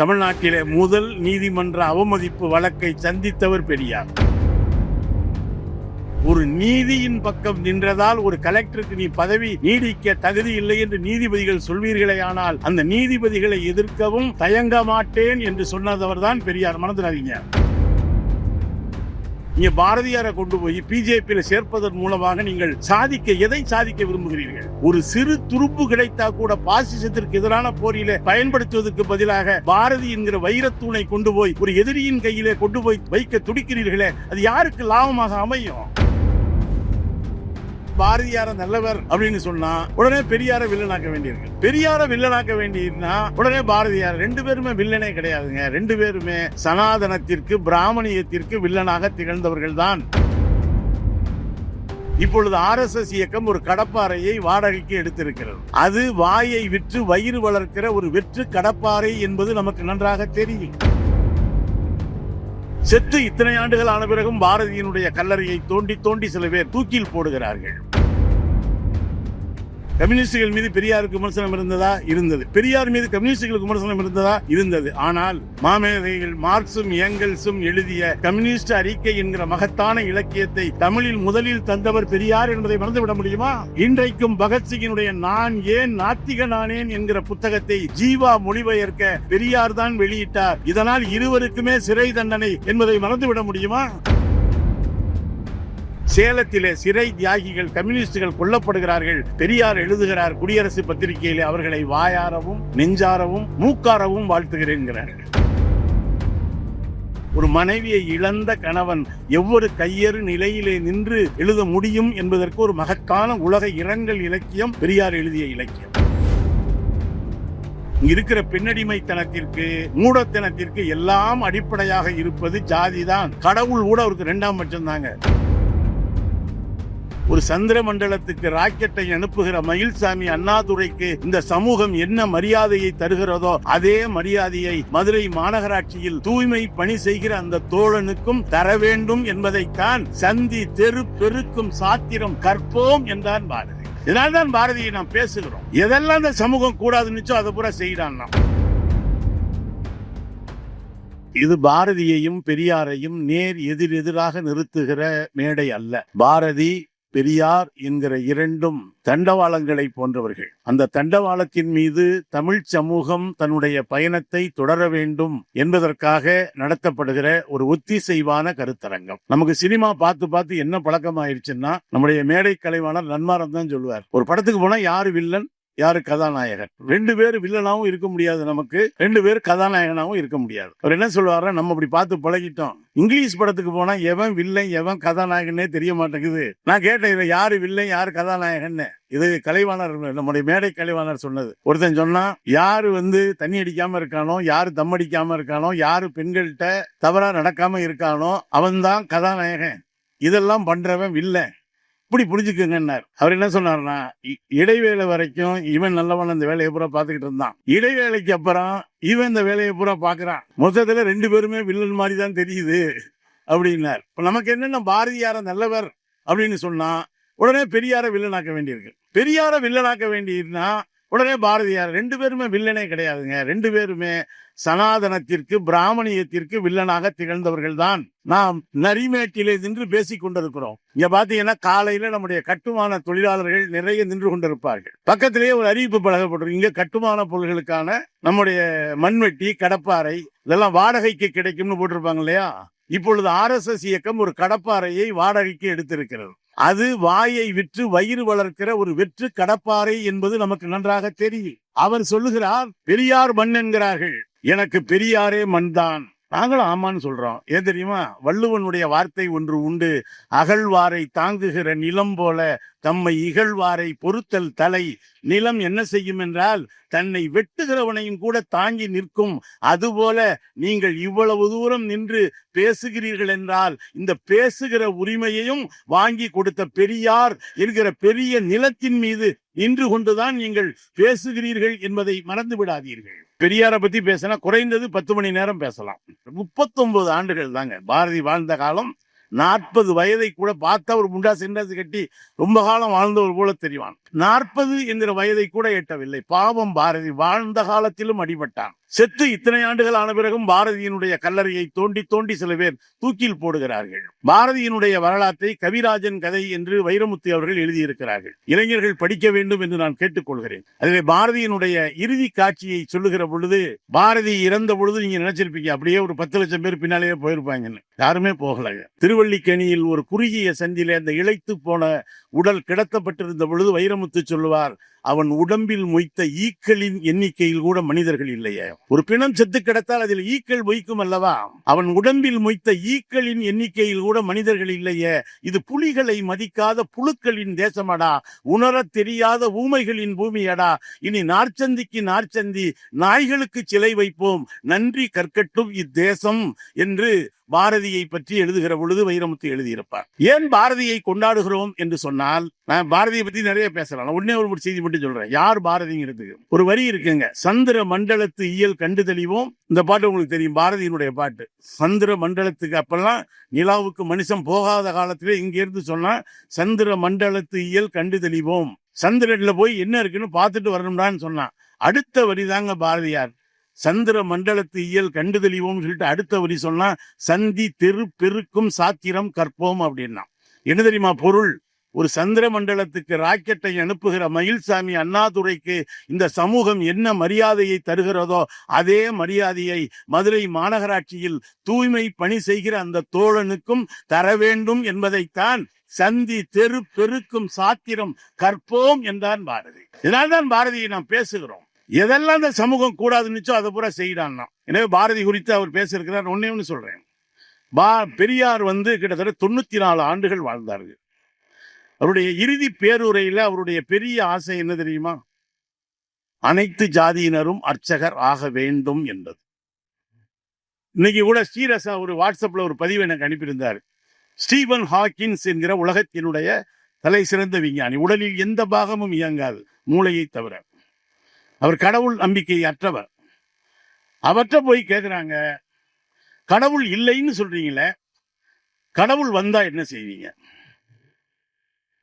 தமிழ்நாட்டிலே முதல் நீதிமன்ற அவமதிப்பு வழக்கை சந்தித்தவர் பெரியார். ஒரு நீதியின் பக்கம் நின்றதால் ஒரு கலெக்டருக்கு நீ பதவி நீடிக்க தகுதி இல்லை என்று நீதிபதிகள் சொல்வீர்களே ஆனால் அந்த நீதிபதிகளை எதிர்க்கவும் தயங்க மாட்டேன் என்று சொன்னதவர் தான் பெரியார். மறந்துடாதீங்க. நீங்க பாரதியாரை கொண்டு போய் பிஜேபியில சேர்ப்பதன் மூலமாக நீங்கள் சாதிக்க எதை சாதிக்க விரும்புகிறீர்கள்? ஒரு சிறு துருப்பு கிடைத்தா கூட பாசிசத்திற்கு எதிரான போரில பயன்படுத்துவதற்கு பதிலாக பாரதி என்கிற வைரத்தூணை கொண்டு போய் ஒரு எதிரியின் கையிலே கொண்டு போய் வைக்க துடிக்கிறீர்களே அது யாருக்கு லாபமாக அமையும்? பாரதியார நல்லவர் அப்படின்னு சொன்னா உடனே பெரியார வில்லனாக்க வேண்டியிருக்கு. பெரியார வில்லனாக்க வேண்டியிருந்தா உடனே பாரதியார் ரெண்டு பேருமே வில்லனே கிடையாதுங்க. ரெண்டு பேருமே சனாதனத்திற்கு பிராமணியத்திற்கு வில்லனாக திகழ்ந்தவர்கள் தான் இப்பொழுது ஆர்எஸ்எஸ் இயக்கம் ஒரு கடப்பாறையை வாடகைக்கு எடுத்திருக்கிறது. அது வாயை விற்று வயிறு வளர்க்கிற ஒரு வெற்று கடப்பாறை என்பது நமக்கு நன்றாக தெரியும். செத்து இத்தனை ஆண்டுகள் ஆன பிறகும் பாரதியினுடைய கல்லறையை தோண்டி தோண்டி சில பேர் தூக்கில் போடுகிறார்கள். கம்யூனிஸ்டுகள் மீது பெரியாருக்கு விமர்சனம் இருந்ததா? இருந்தது. பெரியார் மீது கம்யூனிஸ்டுகளுக்கு விமர்சனம் இருந்ததா? இருந்தது. ஆனால் மாமேதைகள் மார்க்சும் ஏங்கல்ஸும் எழுதிய கம்யூனிஸ்ட் அறிக்கை என்கிற மகத்தான இலக்கியத்தை தமிழில் முதலில் தந்தவர் பெரியார் என்பதை மறந்துவிட முடியுமா? இன்றைக்கும் பகத்சிங்கினுடைய நான் ஏன் நாத்திக நானேன் என்கிற புத்தகத்தை ஜீவா மொழிபெயர்க்க பெரியார் தான் வெளியிட்டார். இதனால் இருவருக்குமே சிறை தண்டனை என்பதை மறந்துவிட முடியுமா? சேலத்திலே சிறை தியாகிகள் கம்யூனிஸ்டுகள் கொல்லப்படுகிறார்கள். பெரியார் எழுதுகிறார் குடியரசு பத்திரிகையிலே அவர்களை வாயாரவும் நெஞ்சாரவும் மூக்காரவும் வாழ்த்துகிறேன்கிறார்கள். ஒரு மனைவியை இழந்த கணவன் எவ்வொரு கையறு நிலையிலே நின்று எழுத முடியும் என்பதற்கு ஒரு மகத்தான உலக இரங்கல் இலக்கியம் பெரியார் எழுதிய இலக்கியம். இங்க இருக்கிற பெண்ணடிமைத்தனத்திற்கு மூடத்தனத்திற்கு எல்லாம் அடிப்படையாக இருப்பது ஜாதிதான். கடவுள் கூட அவருக்கு இரண்டாம் பட்சம் தாங்க ஒரு சந்திர மண்டலத்துக்கு ராக்கெட்டை அனுப்புகிற மயில்சாமி அண்ணாதுரைக்கு இந்த சமூகம் என்ன மரியாதையை தருகிறதோ அதே மரியாதையை மதுரை மாநகராட்சியில் தூய்மை பணி செய்கிற அந்த தோழனுக்கும் தர வேண்டும் என்பதைத்தான் சந்தி தெரு பெருக்கும் சாத்திரம் கற்போம் என்றான் பாரதி. இதனால்தான் பாரதியை நாம் பேசுகிறோம். எதெல்லாம் இந்த சமூகம் கூடாதுன்னுச்சோ அதை பூரா செய்யறான் நாம். இது பாரதியையும் பெரியாரையும் நேர் எதிர் எதிராக நிறுத்துகிற மேடை அல்ல. பாரதி பெரியார் என்கிற இரண்டும் தண்டவாளங்களை போன்றவர்கள். அந்த தண்டவாளத்தின் மீது தமிழ் சமூகம் தன்னுடைய பயணத்தை தொடர வேண்டும் என்பதற்காக நடத்தப்படுகிற ஒரு ஒத்திசைவான கருத்தரங்கம். நமக்கு சினிமா பார்த்து பார்த்து என்ன பழக்கமாயிருச்சுன்னா நம்முடைய மேடை கலைவாணர் நன்மாரம் தான் சொல்லுவார். ஒரு படத்துக்கு போனா யாரு வில்லன்? யாரு கதாநாயகன்? ரெண்டு பேர் வில்லனாவும் இருக்க முடியாது நமக்கு. ரெண்டு பேர் கதாநாயகனாவும் இருக்க முடியாது. அவர் என்ன சொல்லுவாரு நம்ம அப்படி பார்த்து பழகிட்டோம். இங்கிலீஷ் படத்துக்கு போனா எவன் வில்லன் எவன் கதாநாயகனே தெரிய மாட்டேங்குது. நான் கேட்டேன் இதுல யாரு வில்லன் யாரு கதாநாயகன்னு. இது கலைவாணர் நம்முடைய மேடை கலைவாணர் சொன்னது. ஒருத்தன் சொன்னா யாரு வந்து தண்ணி அடிக்காம இருக்கானோ யாரு தம் அடிக்காம இருக்கானோ யாரு பெண்கள்கிட்ட தவறா நடக்காம இருக்கானோ அவன் தான் கதாநாயகன். இதெல்லாம் பண்றவன் வில்லன். இப்படி புரிஞ்சுக்குங்கன்னார். அவர் என்ன சொன்னார்னா இ- இடைவேளை வரைக்கும் இவன் நல்லவன் அந்த வேலையை பூரா பார்த்துக்கிட்டு இருந்தான். இடைவேளைக்கு அப்புறம் இவன் இந்த வேலையை பூரா பார்க்கறான். மொத்தத்துல ரெண்டு பேருமே வில்லன் மாதிரி தான் தெரியுது அப்படின்னார். இப்ப நமக்கு என்னென்ன பாரதியார நல்லவர் அப்படின்னு சொன்னா உடனே பெரியார வில்லனாக்க வேண்டியிருக்கு. பெரியார வில்லனாக்க வேண்டியிருந்தா உடனே பாரதியார் ரெண்டு பேருமே வில்லனே கிடையாதுங்க. ரெண்டு பேருமே சனாதனத்திற்கு பிராமணியத்திற்கு வில்லனாக திகழ்ந்தவர்கள் தான் நாம் நரிமேட்டிலே நின்று பேசிக் கொண்டிருக்கிறோம். இங்க பாத்தீங்கன்னா காலையில நம்முடைய கட்டுமான தொழிலாளர்கள் நிறைய நின்று கொண்டிருப்பார்கள். பக்கத்திலேயே ஒரு அறிவிப்பு பழகப்பட்டிருக்கும் இங்க கட்டுமான பொருள்களுக்கான நம்முடைய மண்வெட்டி கடப்பாறை இதெல்லாம் வாடகைக்கு கிடைக்கும்னு போட்டிருப்பாங்க இல்லையா? இப்பொழுது ஆர்எஸ்எஸ் இயக்கம் ஒரு கடப்பாறையை வாடகைக்கு எடுத்திருக்கிறது. அது வாயை விற்று வயிறு வளர்க்கிற ஒரு வெற்று கடப்பாறை என்பது நமக்கு நன்றாக தெரியும். அவர் சொல்லுகிறார் பெரியார் மண் என்கிறார்கள். எனக்கு பெரியாரே மண்தான். நாங்களும் ஆமான்னு சொல்றோம். ஏன் தெரியுமா? வள்ளுவனுடைய வார்த்தை ஒன்று உண்டு. அகழ்வாரை தாங்குகிற நிலம் போல தம்மை இகழ்வாரை பொறுத்தல் தலை. நிலம் என்ன செய்யும் என்றால் தன்னை வெட்டுகிறவனையும் கூட தாங்கி நிற்கும். அதுபோல நீங்கள் இவ்வளவு தூரம் நின்று பேசுகிறீர்கள் என்றால் இந்த பேசுகிற உரிமையையும் வாங்கி கொடுத்த பெரியார் என்கிற பெரிய நிலத்தின் மீது நின்று கொண்டுதான் நீங்கள் பேசுகிறீர்கள் என்பதை மறந்து விடாதீர்கள். பெரியாரை பத்தி பேசினா குறைந்தது பத்து மணி நேரம் பேசலாம். முப்பத்தொன்பது ஆண்டுகள் தாங்க. பாரதி வாழ்ந்த காலம் நாற்பது வயதை கூட பார்த்தா ஒரு முண்டா செண்டாசு கட்டி ரொம்ப காலம் வாழ்ந்தவர் போல தெரிவான். நாற்பது என்கிற வயதை கூட எட்டவில்லை. பாவம் பாரதி வாழ்ந்த காலத்திலும் அடிபட்டான். செத்து இத்தனை ஆண்டுகள் ஆன பிறகும் பாரதியினுடைய கல்லறையை தோண்டி தோண்டி சில பேர் தூக்கில் போடுகிறார்கள். பாரதியினுடைய வரலாற்றை கவிராஜன் கதை என்று வைரமுத்து அவர்கள் எழுதியிருக்கிறார்கள். இளைஞர்கள் படிக்க வேண்டும் என்று நான் கேட்டுக்கொள்கிறேன். அதிலே பாரதியினுடைய இறுதி காட்சியை சொல்லுகிற பொழுது பாரதி இறந்த பொழுது நீங்க நினைச்சிருப்பீங்க அப்படியே ஒரு பத்து லட்சம் பேர் பின்னாலேயே போயிருப்பாங்கன்னு. யாருமே போகல திருவள்ளிக்கேணியில் ஒரு குறுகிய சந்திலே அந்த இழைத்து போன உடல் கிடத்தப்பட்டிருந்த பொழுது வைரமுத்து சொல்லுவார் அவன் உடம்பில் மொய்த்த ஈக்களின் எண்ணிக்கையில் கூட மனிதர்கள் இல்லையே. ஒரு பிணம் செத்து கிடத்தால் அதில் ஈக்கள் மொய்க்கும் அல்லவா? அவன் உடம்பில் மொய்த்த ஈக்களின் எண்ணிக்கையில் கூட மனிதர்கள் இல்லையே. இது புலிகளை மதிக்காத புழுக்களின் தேசமடா. உணரத் தெரியாத ஊமைகளின் பூமியடா. இனி நார்ச்சந்திக்கு நார்ச்சந்தி நாய்களுக்கு சிலை வைப்போம். நன்றி கற்கட்டும் இத்தேசம் என்று பாரதியை பற்றி எழுதுகிற பொழுது வைரமுத்து எழுதியிருப்பார். ஏன் பாரதியை கொண்டாடுகிறோம் என்று சொன்னால் நான் பாரதியை பத்தி நிறைய பேசலாம். உடனே ஒன்னே ஒரு செய்தி மட்டும் மட்டும் சொல்றேன். யார் பாரதிங்கிறது? ஒரு வரி இருக்குங்க. சந்திர மண்டலத்து இயல் கண்டு தெளிவோம். இந்த பாட்டு உங்களுக்கு தெரியும். பாரதியினுடைய பாட்டு. சந்திர மண்டலத்துக்கு அப்பெல்லாம் நிலாவுக்கு மனுஷன் போகாத காலத்திலே இங்கிருந்து சொன்னா சந்திர மண்டலத்து இயல் கண்டு தெளிவோம். சந்திரன்ல போய் என்ன இருக்குன்னு பார்த்துட்டு வரணும்டான்னு சொன்னான். அடுத்த வரி தாங்க பாரதியார். சந்திர மண்டலத்து இயல் கண்டு தெளிவோம் சொல்லிட்டு அடுத்த வரி சொன்னா சந்தி தெரு பெருக்கும் சாத்திரம் கற்போம் அப்படின்னா. என்ன தெரியுமா பொருள்? ஒரு சந்திர மண்டலத்துக்கு ராக்கெட்டை அனுப்புகிற மயில்சாமி அண்ணாதுரைக்கு இந்த சமூகம் என்ன மரியாதையை தருகிறதோ அதே மரியாதையை மதுரை மாநகராட்சியில் தூய்மை பணி செய்கிற அந்த தோழனுக்கும் தர வேண்டும் என்பதைத்தான் சந்தி தெரு பெருக்கும் சாத்திரம் கற்போம் என்றான் பாரதி. இதனால்தான் பாரதியை நாம் பேசுகிறோம். எதெல்லாம் இந்த சமூகம் கூடாதுன்னுச்சோ அதை பூரா செய்யறான் எனவே பாரதி குறித்து அவர் பேசியிருக்கிறார். ஒன்னே ஒன்று சொல்றேன். பா பெரியார் வந்து கிட்டத்தட்ட தொண்ணூத்தி நாலு ஆண்டுகள் வாழ்ந்தார்கள். அவருடைய இறுதி பேருரையில் அவருடைய பெரிய ஆசை என்ன தெரியுமா? அனைத்து ஜாதியினரும் அர்ச்சகர் ஆக வேண்டும் என்பது. இன்னைக்கு கூட ஸ்ரீரசா ஒரு வாட்ஸ்அப்பில் ஒரு பதிவு எனக்கு அனுப்பியிருந்தார். ஸ்டீவன் ஹாக்கின்ஸ் என்கிற உலகத்தினுடைய தலை சிறந்த விஞ்ஞானி. உடலில் எந்த பாகமும் இயங்காது மூளையை தவிர. அவர் கடவுள் நம்பிக்கை அற்றவர். அவற்ற போய் கேட்குறாங்க கடவுள் இல்லைன்னு சொல்றீங்களே கடவுள் வந்தா என்ன செய்வீங்க?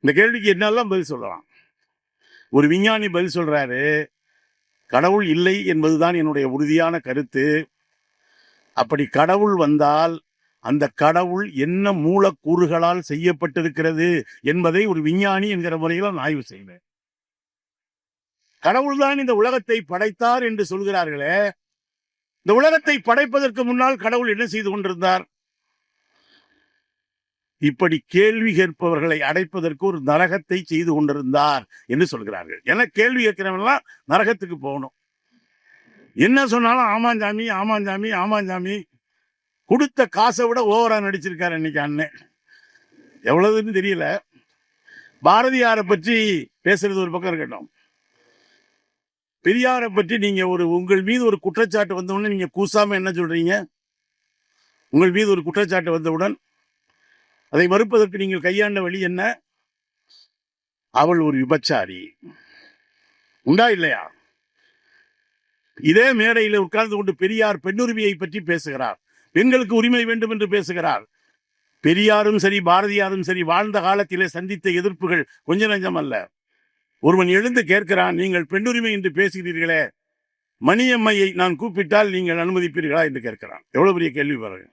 இந்த கேள்விக்கு என்னெல்லாம் பதில் சொல்லலாம்? ஒரு விஞ்ஞானி பதில் சொல்கிறாரு கடவுள் இல்லை என்பதுதான் என்னுடைய உறுதியான கருத்து. அப்படி கடவுள் வந்தால் அந்த கடவுள் என்ன மூலக்கூறுகளால் செய்யப்பட்டிருக்கிறது என்பதை ஒரு விஞ்ஞானி என்கிற முறையில் நான் ஆய்வு செய்வேன். கடவுள்தான் இந்த உலகத்தை படைத்தார் என்று சொல்கிறார்களே இந்த உலகத்தை படைப்பதற்கு முன்னால் கடவுள் என்ன செய்து கொண்டிருந்தார்? இப்படி கேள்வி கேட்பவர்களை அடைப்பதற்கு ஒரு நரகத்தை செய்து கொண்டிருந்தார் என்று சொல்கிறார்கள். ஏன்னா கேள்வி கேட்கிறவங்கலாம் நரகத்துக்கு போகணும். என்ன சொன்னாலும் ஆமாஞ்சாமி ஆமாஞ்சாமி ஆமாஞ்சாமி கொடுத்த காசை விட ஓவரா நடிச்சிருக்காரு இன்னைக்கு அண்ணன் எவ்வளவுன்னு தெரியல. பாரதியாரை பற்றி பேசுறது ஒரு பக்கம் இருக்கட்டும். பெரியாரை பற்றி நீங்க ஒரு உங்கள் மீது ஒரு குற்றச்சாட்டு வந்தவுடனே நீங்க கூசாம என்ன சொல்றீங்க? உங்கள் மீது ஒரு குற்றச்சாட்டு வந்தவுடன் அதை மறுப்பதற்கு நீங்கள் கையாண்ட வழி என்ன? அவள் ஒரு விபச்சாரி. உண்டா இல்லையா? இதே மேடையில் உட்கார்ந்து கொண்டு பெரியார் பெண்ணுரிமையை பற்றி பேசுகிறார். பெண்களுக்கு உரிமை வேண்டும் என்று பேசுகிறார். பெரியாரும் சரி பாரதியாரும் சரி வாழ்ந்த காலத்திலே சந்தித்த எதிர்ப்புகள் கொஞ்ச நஞ்சம் அல்ல. ஒருவன் எழுந்து கேட்கிறான் நீங்கள் பெண்ணுரிமை என்று பேசுகிறீர்களே. மணியம்மையை நான் கூப்பிட்டால் நீங்கள் அனுமதிப்பீர்களா? என்று கேட்கிறான். எவ்வளவு பெரிய கேள்வி பாருங்க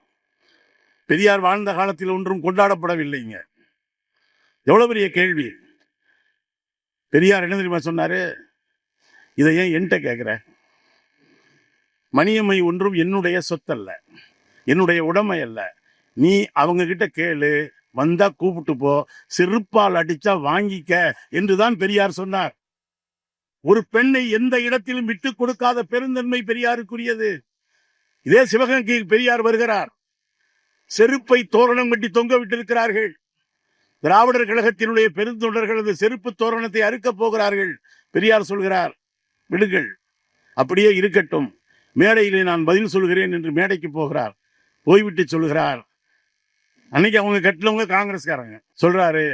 பெரியார் வாழ்ந்த காலத்தில் ஒன்றும் கொண்டாடப்படவில்லைங்க. எவ்வளோ பெரிய கேள்வி. பெரியார் என்ன தெரியுமா சொன்னார்? இதை ஏன் என்கிட்ட கேட்குற மணியம்மை ஒன்றும் என்னுடைய சொத்தல்ல. என்னுடைய உடமை அல்ல. நீ அவங்கக்கிட்ட கேளு. வந்தா கூப்பிட்டு போ. செருப்பால் அடிச்சா வாங்கிக்க என்றுதான் பெரியார் சொன்னார். ஒரு பெண்ணை எந்த இடத்திலும் விட்டு கொடுக்காத பெருந்தன்மை பெரியாருக்குரியது. இதே சிவகங்கை பெரியார் வருகிறார். செருப்பை தோரணம் கட்டி தொங்க விட்டிருக்கிறார்கள். திராவிடர் கழகத்தினுடைய பெருந்தொண்டர்கள் அந்த செருப்பு தோரணத்தை அறுக்கப் போகிறார்கள். பெரியார் சொல்கிறார் விடுங்கள் அப்படியே இருக்கட்டும். மேடையிலே நான் பதில் சொல்கிறேன் என்று மேடைக்கு போகிறார். போய்விட்டு சொல்கிறார். அன்னைக்கு அவங்க கட்டினவங்க காங்கிரஸ்காரங்க. சொல்றாரு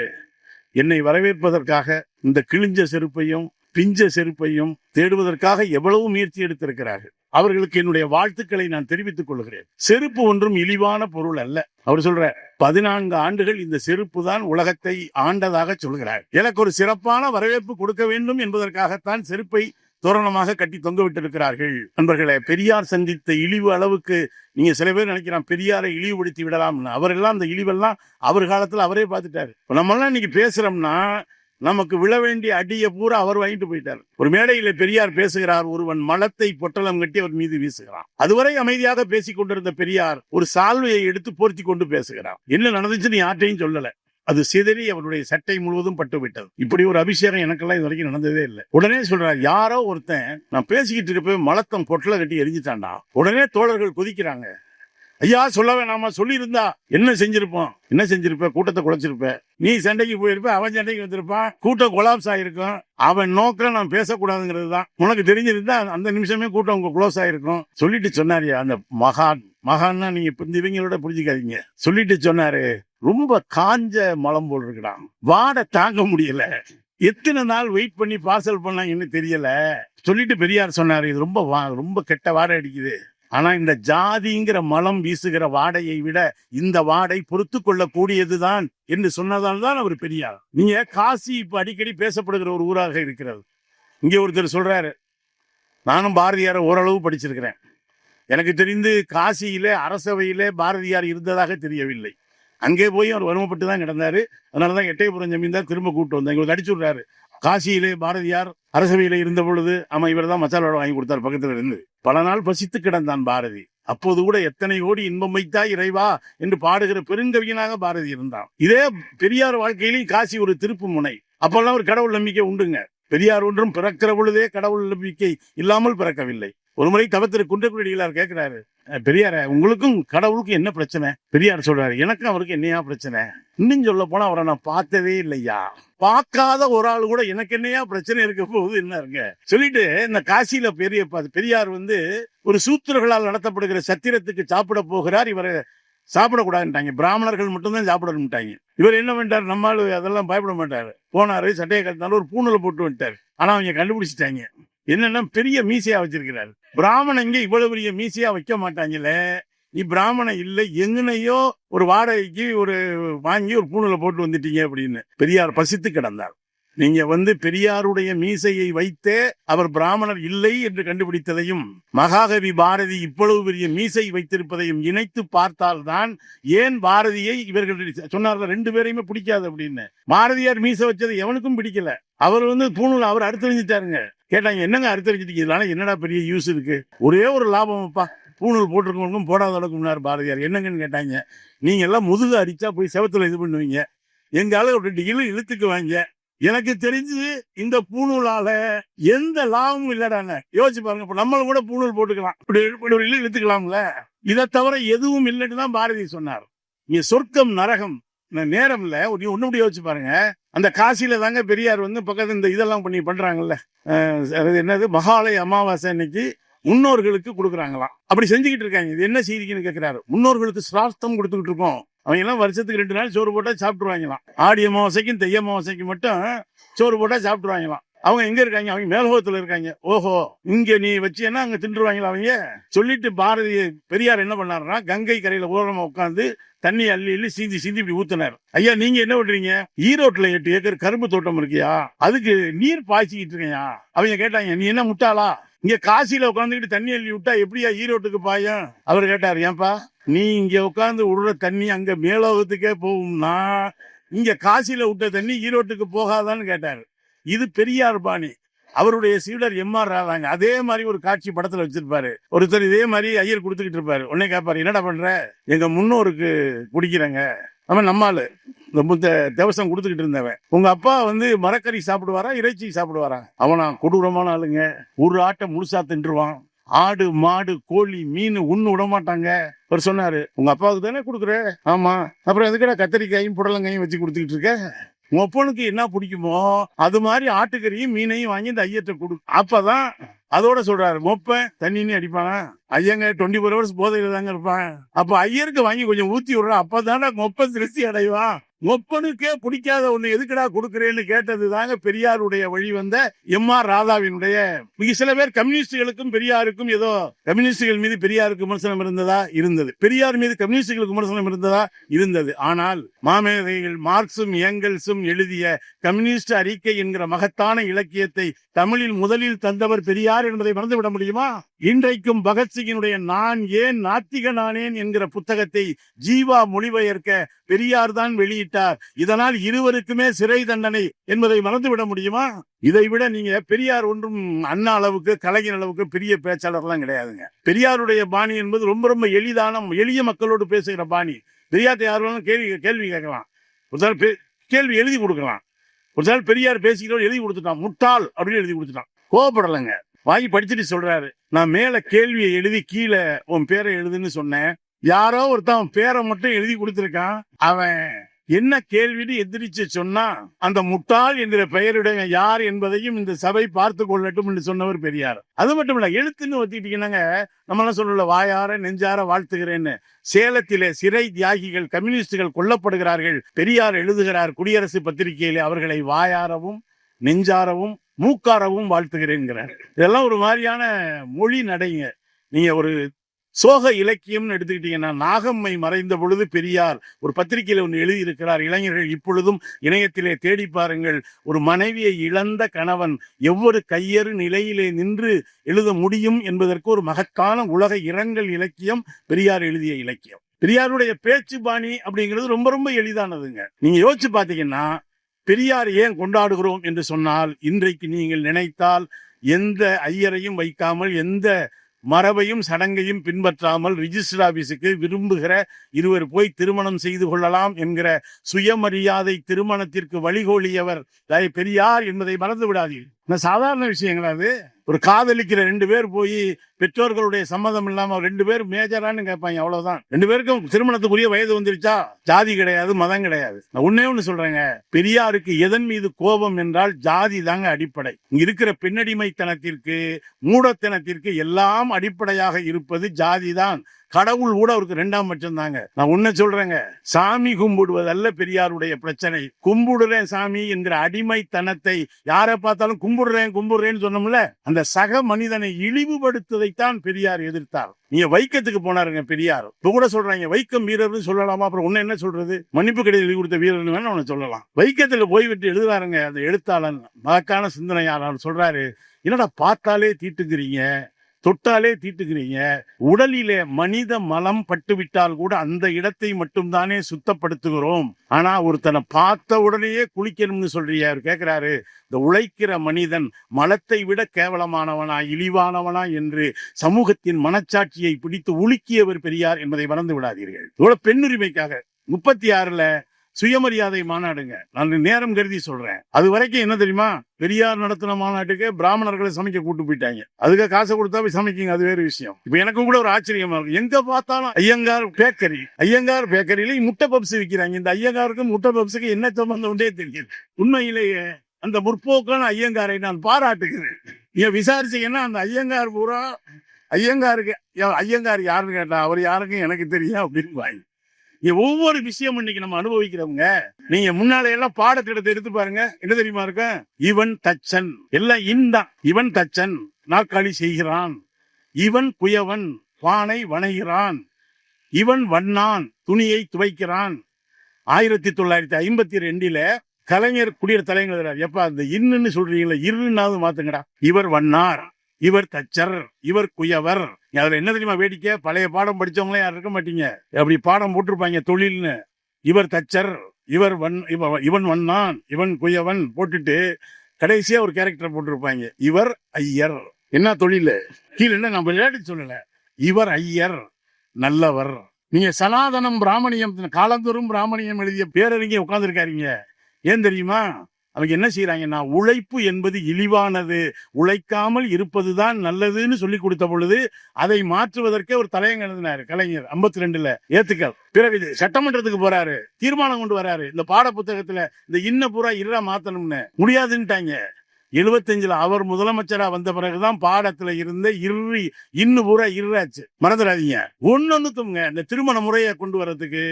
என்னை வரவேற்பதற்காக இந்த கிழிஞ்ச செருப்பையும் பிஞ்ச செருப்பையும் தேடுவதற்காக எவ்வளவு முயற்சி எடுத்திருக்கிறார்கள்? அவர்களுக்கு என்னுடைய வாழ்த்துக்களை நான் தெரிவித்துக் கொள்கிறேன். செருப்பு ஒன்றும் இழிவான பொருள் அல்ல. அவர் சொல்ற பதினான்கு ஆண்டுகள் இந்த செருப்பு தான் உலகத்தை ஆண்டதாக சொல்கிறார். எனக்கு ஒரு சிறப்பான வரவேற்பு கொடுக்க வேண்டும் என்பதற்காகத்தான் செருப்பை தோரணமாக கட்டி தொங்க விட்டிருக்கிறார்கள். நண்பர்களே பெரியார் சந்தித்த இழிவு அளவுக்கு நீங்க சில பேர் நினைக்கிறான் பெரியாரை இழிவுபடுத்தி விடலாம்னு அவரெல்லாம் அந்த இழிவெல்லாம் அவர் காலத்துல அவரே பார்த்துட்டாரு. இப்ப நம்மெல்லாம் இன்னைக்கு பேசுறோம்னா நமக்கு விழ வேண்டிய அடியை பூரா அவர் வாங்கிட்டு போயிட்டார். ஒரு மேடையில பெரியார் பேசுகிறார் ஒருவன் மலத்தை பொட்டலம் கட்டி அவர் மீது வீசுகிறான். அதுவரை அமைதியாக பேசிக் கொண்டிருந்த பெரியார் ஒரு சால்வையை எடுத்து போர்த்தி கொண்டு பேசுகிறார். என்ன நடந்துச்சுன்னு யார்ட்டையும் சொல்லல. அது சிதறி அவருடைய சட்டை முழுவதும் பட்டு விட்டது. இப்படி ஒரு அபிஷேகம் எனக்கெல்லாம் இது வரைக்கும் நடந்ததே இல்லை. உடனே சொல்றார் யாரோ ஒருத்தன் நான் பேசிக்கிட்டு இருக்கப்ப மலத்தம் பொட்டலை கட்டி எரிஞ்சுட்டான்டா. உடனே தோழர்கள் குதிக்கிறாங்க. ஐயா சொல்ல வேணாமா? சொல்லியிருந்தா என்ன செஞ்சிருப்போம்? என்ன செஞ்சிருப்ப? கூட்டத்தை குலைச்சிருப்ப நீ சண்டைக்கு போயிருப்ப அவன் சண்டைக்கு வந்திருப்பான். கூட்டம் கொலாப்ஸ் ஆயிருக்கும். அவன் நோக்கம் நான் பேசக்கூடாதுங்கிறது தான். உனக்கு தெரிஞ்சிருந்தா அந்த நிமிஷமே கூட்டம் உங்க க்ளோஸ் ஆயிருக்கும். சொல்லிட்டு சொன்னாரியா அந்த மகான். மகான்னா நீங்க இந்த இவங்களோட புரிஞ்சுக்காதீங்க. சொல்லிட்டு சொன்னாரு ரொம்ப காஞ்ச மலம் போல் இருக்கிறான் வாடை தாங்க முடியல. எத்தனை நாள் வெயிட் பண்ணி பார்சல் பண்ணாங்கன்னு தெரியல. சொல்லிட்டு பெரியார் சொன்னாரு இது ரொம்ப வா- ரொம்ப கெட்ட வாடை அடிக்குது. ஆனா இந்த ஜாதிங்கிற மலம் வீசுகிற வாடையை விட இந்த வாடை பொறுத்து கொள்ளக்கூடியதுதான் என்று சொன்னதால் தான் அவர் பெரியார். நீங்க காசி இப்ப அடிக்கடி பேசப்படுகிற ஒரு ஊராக இருக்கிறது. இங்க ஒருத்தர் சொல்றாரு நானும் பாரதியாரை ஓரளவு படிச்சிருக்கிறேன். எனக்கு தெரிந்து காசியிலே அரசவையிலே பாரதியார் இருந்ததாக தெரியவில்லை. அங்கே போய் அவர் வறுமைப்பட்டு தான் கிடந்தாரு. அதனாலதான் எட்டயபுரம் ஜமீன்தார் திரும்ப கூப்பிட்டு வந்தாங்க எங்களுக்கு அடிச்சு விடுறாரு. காசியிலே பாரதியார் அரசவையில் இருந்த பொழுது ஆமா இவர் தான் மசாலா வடை வாங்கி கொடுத்தார் பக்கத்துல இருந்து. பல நாள் பசித்து கிடந்தான் பாரதி. அப்போது கூட எத்தனை கோடி இன்பம் வைத்தா இறைவா என்று பாடுகிற பெருங்கவியனாக பாரதி இருந்தான். இதே பெரியார் வாழ்க்கையிலேயும் காசி ஒரு திருப்பு முனை. அப்பெல்லாம் ஒரு கடவுள் நம்பிக்கை உண்டுங்க. பெரியார் ஒன்றும் பிறக்கிற பொழுதே கடவுள் நம்பிக்கை இல்லாமல் பிறக்கவில்லை. ஒரு முறை தவத்திரு குன்றக்குடிகளார் கேட்கிறாரு பெரியார உங்களுக்கும் கடவுளுக்கும் என்ன பிரச்சனை? பெரியார் சொல்றாரு எனக்கும் அவருக்கு என்னையா பிரச்சனை? இன்னும் சொல்ல போனா அவரை நான் பார்த்ததே இல்லையா? பார்க்காத ஒரு ஆள் கூட எனக்கு என்னையா பிரச்சனை இருக்க போகுது என்ன இருங்க சொல்லிட்டு இந்த காசியில பெரிய பெரியார் வந்து ஒரு சூத்திரர்களால் நடத்தப்படுகிற சத்திரத்துக்கு சாப்பிட போகிறார். இவரை சாப்பிடக்கூடாதுட்டாங்க பிராமணர்கள் மட்டும்தான் சாப்பிடணும்ட்டாங்க. இவர் என்ன பண்ணிட்டார்? நம்மால் அதெல்லாம் பயப்பட மாட்டாரு. போனார் சட்டையை கட்டினாலும் ஒரு பூணூலை போட்டு வந்துட்டாரு. ஆனா அவங்க கண்டுபிடிச்சிட்டாங்க. என்னன்னா பெரிய மீசையா வச்சிருக்கிறாரு. பிராமணங்க இவ்வளவு பெரிய மீசையா வைக்க மாட்டாங்களே நீ பிராமணன் இல்லை எங்கனையோ ஒரு வாடகைக்கு ஒரு வாங்கி ஒரு பூணில் போட்டு வந்துட்டீங்க அப்படின்னு. பெரியார் பசித்து கிடந்தார். நீங்க வந்து பெரியாருடைய மீசையை வைத்தே அவர் பிராமணர் இல்லை என்று கண்டுபிடித்ததையும் மகாகவி பாரதி இவ்வளவு பெரிய மீசை வைத்திருப்பதையும் இணைத்து பார்த்தால்தான் ஏன் பாரதியை இவர்கள் சொன்னார்கள் ரெண்டு பேரையுமே பிடிக்காது அப்படின்னு. பாரதியார் மீசை வச்சது எவனுக்கும் பிடிக்கல. அவர் வந்து பூணூல் அவர் அறுத்தறிஞ்சிட்டாருங்க. கேட்டாங்க என்னங்க அறுத்தறிஞ்சிட்டீங்க? என்னடா பெரிய யூஸ் இருக்கு? ஒரே ஒரு லாபம்ப்பா பூணூல் போட்டிருக்கவங்களுக்கும் போடாத அளவுக்கு முன்னார் பாரதியார். என்னங்கன்னு கேட்டாங்க நீங்க எல்லாம் முதுகு அடிச்சா போய் செவத்துல இது பண்ணுவீங்க. எங்கால ஒரு ரெண்டு இழு இழுத்துக்குவாங்க. எனக்கு தெரிஞ்சு இந்த பூணூலால எந்த லாபமும் இல்லடாங்க யோசிச்சு பாருங்க இப்ப நம்மளும் கூட பூணூல் போட்டுக்கலாம். இப்படி இப்படி ஒரு இழுத்துக்கலாம்ல. இதை தவிர எதுவும் இல்லைன்னு தான் பாரதி சொன்னார். இங்க சொர்க்கம் நரகம் நேரம்ல நேரம் ஒரு ஒண்ணு முடிய யோசிச்சு பாருங்க. அந்த காசியில தாங்க பெரியார் வந்து பக்கத்து இந்த இதெல்லாம் பண்ணி பண்றாங்கல்ல. அது என்னது? மகாலய அமாவாசை அன்னைக்கு முன்னோர்களுக்கு கொடுக்குறாங்களாம். அப்படி செஞ்சுக்கிட்டு இருக்காங்க. இது என்ன செய்திக்குன்னு கேட்கிறாரு முன்னோர்களுக்கு சிரார்த்தம் கொடுத்துக்கிட்டு இருக்கோம். அவங்க எல்லாம் வருஷத்துக்கு ரெண்டு நாள் சோறு போட்டா சாப்பிட்டுருவாங்களாம். ஆடி அமாவாசைக்கும் தெய்ய அமாவாசைக்கும் மட்டும் சோறு போட்டா சாப்பிட்டுருவாங்களாம். அவங்க எங்க இருக்காங்க? அவங்க மேல்கோகத்துல இருக்காங்க. ஓஹோ இங்க நீ வச்சேன்னா அங்க தின்றுவாங்களா அவங்க? சொல்லிட்டு பாரதி பெரியார் என்ன பண்ணாருன்னா கங்கை கரையில ஓரமா உட்காந்து தண்ணி அள்ளி அள்ளி சீந்தி சீந்தி இப்படி ஊத்துனார். ஐயா நீங்க என்ன பண்றீங்க? ஈரோட்ல எட்டு ஏக்கர் கரும்பு தோட்டம் இருக்கியா? அதுக்கு நீர் பாய்ச்சிக்கிட்டு இருக்கையா? அவங்க கேட்டாங்க நீ என்ன முட்டாளா? இங்க காசியில உட்காந்துக்கிட்டு தண்ணி அள்ளி விட்டா எப்படியா ஈரோட்டுக்கு பாயும்? அவர் கேட்டார் ஏன்பா நீ இங்க உட்காந்து விடுற தண்ணி அங்க மேலோகத்துக்கே போகும்னா இங்க காசியில விட்ட தண்ணி ஈரோட்டுக்கு போகாதான்னு கேட்டாரு. இது பெரியார் பாணி. அவருடைய சீடர் எம்ஆர் ராதாங்க. அதே மாதிரி ஒரு காட்சி படத்துல வச்சிருப்பாரு. ஒருத்தர் இதே மாதிரி ஐயர் கொடுத்துக்கிட்டு இருப்பாரு. உடனே கேட்பாரு என்னடா பண்ற? எங்க முன்னோருக்கு குடிக்கிறேங்க. நம்ம நம்மாலு இந்த முத்த தேவசம் கொடுத்துக்கிட்டு இருந்தவன். உங்க அப்பா வந்து மரக்கறி சாப்பிடுவாரா இறைச்சி சாப்பிடுவாரா? அவனா கொடூரமான ஆளுங்க. ஒரு ஆட்டை முழுசா தின்றுவான். ஆடு மாடு கோழி மீன் உண்ணு விட மாட்டாங்க. அவர் சொன்னாரு உங்க அப்பாவுக்கு தானே கொடுக்குற? ஆமா. அப்புறம் எதுக்கடா கத்திரிக்காயும் புடலங்காயும் வச்சு கொடுத்துக்கிட்டு இருக்க? உங்க அப்பனுக்கு என்ன பிடிக்குமோ அது மாதிரி ஆட்டுக்கறியும் மீனையும் வாங்கி இந்த ஐயத்தை கொடு. அப்பதான் அதோட சொல்றாரு மொப்பன் தண்ணின்னு அடிப்பானா? ஐயங்க டுவெண்ட்டி ஃபோர் ஹவர்ஸ் போதையில தாங்க இருப்பான். அப்ப ஐயருக்கு வாங்கி கொஞ்சம் ஊத்தி விடுறா அப்பதானே மொப்பன் திருஷ்டி அடைவான். ஒப்பனுக்கே பிடிக்காத ஒண்ணு எதுக்குடா கொடுக்குறேன்னு கேட்டது தாங்க பெரியாருடைய வழி வந்த எம் ஆர் ராதாவினுடைய. மிக சில பேர் கம்யூனிஸ்டுகளுக்கும் பெரியாருக்கும் ஏதோ கம்யூனிஸ்டுகள் மீது பெரியாருக்கு விமர்சனம் இருந்ததா இருந்தது. பெரியார் மீது கம்யூனிஸ்டுகளுக்கு விமர்சனம் இருந்ததா இருந்தது. ஆனால் மாமேதைகள் மார்க்சும் ஏங்கல்ஸும் எழுதிய கம்யூனிஸ்ட் அறிக்கை என்கிற மகத்தான இலக்கியத்தை தமிழில் முதலில் தந்தவர் பெரியார் என்பதை மறந்துவிட முடியுமா? இன்றைக்கும் பகத்சிங்கினுடைய நான் ஏன் நாத்திக நானேன் என்கிற புத்தகத்தை ஜீவா மொழிபெயர்க்க பெரியார் தான் விட்டார். இதனால் இருவருக்குமே சிறை தண்டனை என்பதை மறந்துவிட முடியுமா? இதை விட நீங்க பெரியார் ஒன்றும் அண்ணா அளவுக்கு கலைஞர் அளவுக்கு பெரிய பேச்சாளர்லாம் கிடையாதுங்க. பெரியாருடைய பாணி என்பது ரொம்ப ரொம்ப எளிதான எளிய மக்களோடு பேசுகிற பாணி. பெரியார்ட்ட யார் வேணாலும் கேள்வி கேள்வி கேட்கலாம். ஒரு கேள்வி எழுதி கொடுக்கலாம். ஒரு பெரியார் பேசிக்கிறவர் எழுதி கொடுத்துட்டான். முட்டாள் அப்படின்னு எழுதி கொடுத்துட்டான். கோவப்படலைங்க. வாங்கி படிச்சுட்டு சொல்றாரு. நான் மேல கேள்வியை எழுதி கீழே உன் பேரை எழுதுன்னு சொன்னேன். யாரோ ஒருத்தன் பேரை மட்டும் எழுதி கொடுத்துருக்கான். அவன் என்ன கேள்வின்னு எதிரிச்சு சொன்னா அந்த முட்டாள் என்கிற பெயருடைய யார் என்பதையும் இந்த சபை பார்த்து கொள்ளட்டும் என்று சொன்னவர் பெரியார். அது மட்டும் இல்ல எழுத்துன்னு ஒத்திக்கிட்டீங்கன்னாங்க நம்மளாம் சொல்லல வாயார நெஞ்சார வாழ்த்துகிறேன்னு. சேலத்திலே சிறை தியாகிகள் கம்யூனிஸ்டுகள் கொல்லப்படுகிறார்கள் பெரியார் எழுதுகிறார் குடியரசு பத்திரிகையிலே அவர்களை வாயாரவும் நெஞ்சாரவும் மூக்காரவும் வாழ்த்துகிறேங்கிறார் இதெல்லாம் ஒரு மாதிரியான மொழி நடைங்க. நீங்க ஒரு சோக இலக்கியம்னு எடுத்துக்கிட்டீங்கன்னா நாகம்மை மறைந்த பொழுது பெரியார் ஒரு பத்திரிகையில ஒன்று எழுதியிருக்கிறார். இளைஞர்கள் இப்பொழுதும் இணையத்திலே தேடி பாருங்கள். ஒரு மனைவியை இழந்த கணவன் எவ்வொரு கையறு நிலையிலே நின்று எழுத முடியும் என்பதற்கு ஒரு மகத்தான உலக இரங்கல் இலக்கியம் பெரியார் எழுதிய இலக்கியம். பெரியாருடைய பேச்சு பாணி அப்படிங்கிறது ரொம்ப ரொம்ப எளிதானதுங்க. நீங்க யோசிச்சு பாத்தீங்கன்னா பெரியார் ஏன் கொண்டாடுகிறோம் என்று சொன்னால் இன்றைக்கு நீங்கள் நினைத்தால் எந்த ஐயரையும் வைக்காமல் எந்த மரபையும் சடங்கையும் பின்பற்றாமல் ரிஜிஸ்டர் ஆபீஸுக்கு விரும்புகிற இருவர் போய் திருமணம் செய்து கொள்ளலாம் என்கிற சுயமரியாதை திருமணத்திற்கு வழிகோலியவர் பெரியார் என்பதை மறந்து விடாதீர்கள். என்ன சாதாரண விஷயங்களா அது? ஒரு காதலிக்கிற ரெண்டு பேர் போய் பெற்றோர்களுடைய சம்மதம் இல்லாம ரெண்டு பேர் மேஜரானு கேட்பாங்க அவ்வளவுதான். ரெண்டு பேருக்கும் திருமணத்துக்குரிய வயது வந்துருச்சா? ஜாதி கிடையாது மதம் கிடையாது. நான் ஒன்னே ஒண்ணு சொல்றேங்க. பெரியாருக்கு எதன் மீது கோபம் என்றால் ஜாதி தாங்க அடிப்படை. இங்க இருக்கிற பெண்ணடிமைத்தனத்திற்கு மூடத்தனத்திற்கு எல்லாம் அடிப்படையாக இருப்பது ஜாதி தான். கடவுள் கூட அவருக்கு ரெண்டாம் பட்சம் தாங்க. நான் ஒன்னு சொல்றேங்க. சாமி கும்பிடுவதல்ல பெரியாருடைய பிரச்சனை. கும்பிடுறேன் சாமி என்கிற அடிமைத்தனத்தை யாரை பார்த்தாலும் கும்பிடுறேன் கும்பிடுறேன்னு சொன்னோம்ல அந்த சக மனிதனை இழிவுபடுத்துவதைத்தான் பெரியார் எதிர்த்தார். நீங்க வைக்கத்துக்கு போனாருங்க பெரியார். இப்ப கூட சொல்றாங்க வைக்கம் வீரர்னு சொல்லலாமா? அப்புறம் ஒன்னு என்ன சொல்றது? மன்னிப்பு கடிதம் எழுதி கொடுத்த வீரர்னு வேணா அவனை சொல்லலாம். வைக்கத்துல போய்விட்டு எழுதுறாருங்க அந்த எழுத்தாளன். மகக்கான சிந்தனையாளர் சொல்றாரு என்னடா பார்த்தாலே தீட்டுக்கிறீங்க தொட்டாலே தீட்டுக்கிறீங்க உடலிலே மனித மலம் பட்டுவிட்டால் கூட அந்த இடத்தை மட்டும்தானே சுத்தப்படுத்துகிறோம். ஆனா ஒருத்தனை பார்த்த உடனேயே குளிக்கணும்னு சொல்றீங்க. அவர் கேக்குறாரு? இந்த உழைக்கிற மனிதன் மலத்தை விட கேவலமானவனா இழிவானவனா என்று சமூகத்தின் மனச்சாட்சியை பிடித்து உலுக்கியவர் பெரியார் என்பதை மறந்து விடாதீர்கள். இவ்வளவு பெண்ணுரிமைக்காக முப்பத்தி ஆறுல சுயமரியாதை மாநாடுங்க. நான் நேரம் கருதி சொல்றேன். அது வரைக்கும் என்ன தெரியுமா? பெரியார் நடத்தின மாநாட்டுக்கு பிராமணர்களை சமைக்க கூட்டு போயிட்டாங்க. அதுக்கு காசை கொடுத்தா போய் சமைக்கிங்க அது வேற விஷயம். இப்ப எனக்கும் கூட ஒரு ஆச்சரியமா இருக்கும் எங்க பார்த்தாலும் ஐயங்கார் பேக்கரி ஐயங்கார் பேக்கரியில முட்டை பப்ஸ் விற்கிறாங்க இந்த ஐயங்காருக்கும் முட்டை பப்ஸுக்கு என்ன சம்பந்தம் உண்டே தெரியுது. உண்மையிலேயே அந்த முற்போக்கான ஐயங்காரை நான் பாராட்டுகிறேன். நீங்க விசாரிச்சீங்கன்னா அந்த ஐயங்கார் பூரா ஐயங்காருக்கு யா- ஐயங்கார் யாருன்னு கேட்டா அவர் யாருக்கும் எனக்கு தெரியும் அப்படின்னு வாங்கி ஒவ்வொரு விஷயம் இன்னைக்கு நம்ம அனுபவிக்கிறவங்க. நீங்க முன்னால எல்லாம் பாடத்திட்டத்தை எடுத்து பாருங்க. என்ன தெரியுமா இருக்க இவன் தச்சன். எல்லாம் இன் தான் இவன் தச்சன். நாற்காலி செய்கிறான். இவன் குயவன். பானை வணைகிறான். இவன் வண்ணான். துணியை துவைக்கிறான். ஆயிரத்தி தொள்ளாயிரத்தி ஐம்பத்தி ரெண்டில கலைஞர் குடியரசு தலைவர் எப்ப அந்த இன்னுன்னு சொல்றீங்களா இருன்னாவது மாத்துங்கடா. இவர் வண்ணார். இவர் தச்சர் இவர் குயவர். அதுல என்ன தெரியுமா வேடிக்கை? பழைய பாடம் படிச்சவங்களே யாரும் இருக்க மாட்டீங்க. அப்படி பாடம் போட்டிருப்பாங்க தொழில்னு. இவர் தச்சர் இவர் வன் இவ- இவன் வண்ணான் இவன் குயவன் போட்டுட்டு கடைசியா ஒரு கேரக்டர் போட்டிருப்பாங்க. இவர் ஐயர். என்ன தொழில்? கீழே என்ன நம்ம விளையாட்டு சொல்லல. இவர் ஐயர் நல்லவர். நீங்க சனாதனம் பிராமணியம் காலந்தோறும் பிராமணியம் எழுதிய பேரறிஞர் உட்கார்ந்துருக்காருங்க. ஏன் தெரியுமா? அவங்க என்ன செய்யறாங்கன்னா உழைப்பு என்பது இழிவானது. உழைக்காமல் இருப்பதுதான் நல்லதுன்னு சொல்லி கொடுத்த பொழுது அதை மாற்றுவதற்கே ஒரு தலையங்க எழுதினாரு கலைஞர் 52 ரெண்டுல ஏத்துக்கள். பிறகு இது சட்டமன்றத்துக்கு போறாரு. தீர்மானம் கொண்டு வராரு. இந்த பாட புத்தகத்துல இந்த இன்ன பூரா இரா மாத்தணும்னு. முடியாதுன்ட்டாங்க. எழுபத்தஞ்சுல அவர் முதலமைச்சரா வந்த பிறகுதான் பாடத்துல இருந்த இரு இன்னு பூரா இருராச்சு மறந்துடாதீங்க. ஒன்னொன்னுத்துங்க இந்த திருமண முறையை கொண்டு வர்றதுக்கு